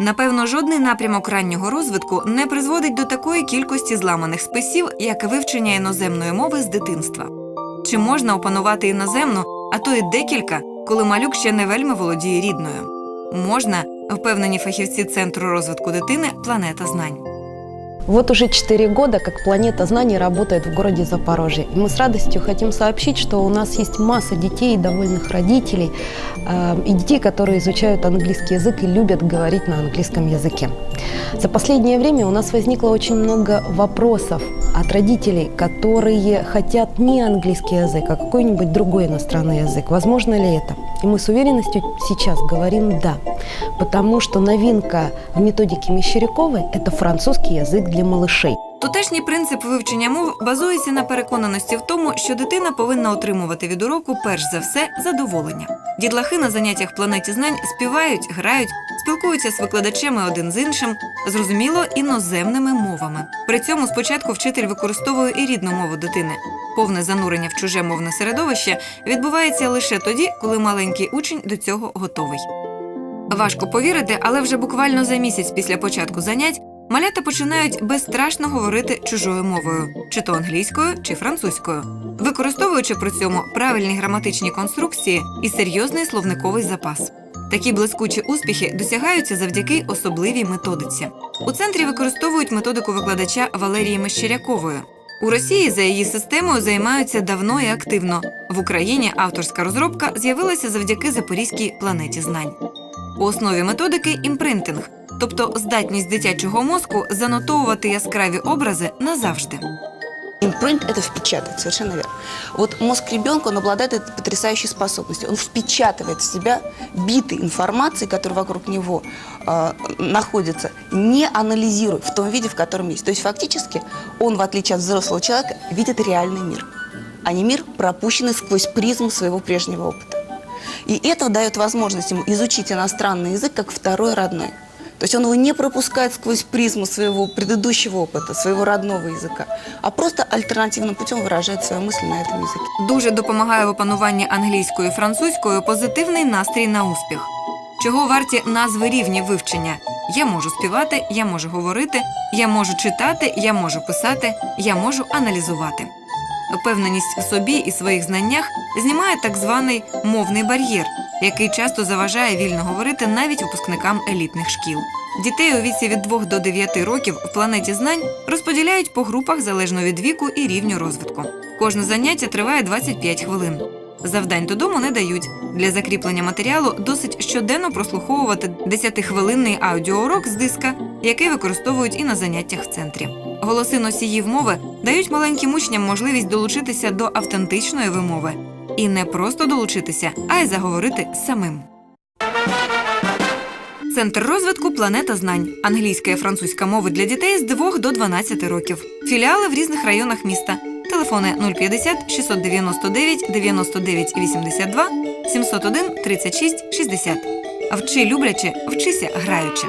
Напевно, жодний напрямок раннього розвитку не призводить до такої кількості зламаних списів, як вивчення іноземної мови з дитинства. Чи можна опанувати іноземну, а то й декілька, коли малюк ще не вельми володіє рідною? Можна, впевнені фахівці Центру розвитку дитини Планета знань. Вот уже 4 года, как «Планета знаний» работает в городе Запорожье. И мы с радостью хотим сообщить, что у нас есть масса детей, довольных родителей, э, и детей, которые изучают английский язык и любят говорить на английском языке. За последнее время у нас возникло очень много вопросов от родителей, которые хотят не английский язык, а какой-нибудь другой иностранный язык. Возможно ли это? И мы с уверенностью сейчас говорим «да», потому что новинка в методике Мещеряковой – это французский язык для малышей. Тутешній принцип вивчення мов базується на переконаності в тому, що дитина повинна отримувати від уроку перш за все задоволення. Дітлахи на заняттях планеті знань співають, грають, спілкуються з викладачами один з іншим, зрозуміло, іноземними мовами. При цьому спочатку вчитель використовує і рідну мову дитини. Повне занурення в чуже мовне середовище відбувається лише тоді, коли маленький учень до цього готовий. Важко повірити, але вже буквально за місяць після початку занять малята починають безстрашно говорити чужою мовою, чи то англійською, чи французькою, використовуючи при цьому правильні граматичні конструкції і серйозний словниковий запас. Такі блискучі успіхи досягаються завдяки особливій методиці. У центрі використовують методику викладача Валерії Мещерякової. У Росії за її системою займаються давно і активно. В Україні авторська розробка з'явилася завдяки Запорізькій планеті знань. У основі методики імпринтинг, тобто здатність дитячого мозку занотовувати яскраві образи назавжди. Импринт – это впечатать, совершенно верно. Вот мозг ребенка, он обладает этой потрясающей способностью. Он впечатывает в себя биты информации, которые вокруг него э, находятся, не анализируя в том виде, в котором есть. То есть фактически он, в отличие от взрослого человека, видит реальный мир, а не мир, пропущенный сквозь призму своего прежнего опыта. И это дает возможность ему изучить иностранный язык как второй родной. То есть он его не пропускает сквозь призму своего предыдущего опыта, своего родного языка, а просто альтернативным путем выражает свою мысль на этом языке. Дуже допомагає в опануванні англійською і французькою позитивний настрій на успіх. Чого варті назви рівнів вивчення? Я можу співати, я можу говорити, я можу читати, я можу писати, я можу аналізувати. Впевненість в собі і своїх знаннях знімає так званий мовний бар'єр, який часто заважає вільно говорити навіть випускникам елітних шкіл. Дітей у віці від 2 до 9 років в планеті знань розподіляють по групах залежно від віку і рівню розвитку. Кожне заняття триває 25 хвилин. Завдань додому не дають. Для закріплення матеріалу досить щоденно прослуховувати 10-хвилинний аудіоурок з диска, який використовують і на заняттях в центрі. Голоси носіїв мови дають маленьким учням можливість долучитися до автентичної вимови. І не просто долучитися, а й заговорити самим. Центр розвитку Планета знань. Англійська і французька мови для дітей з 2 до 12 років. Філіали в різних районах міста. Телефони 050 699 99 82 701 36 60. Вчи люблячи, вчися граючи.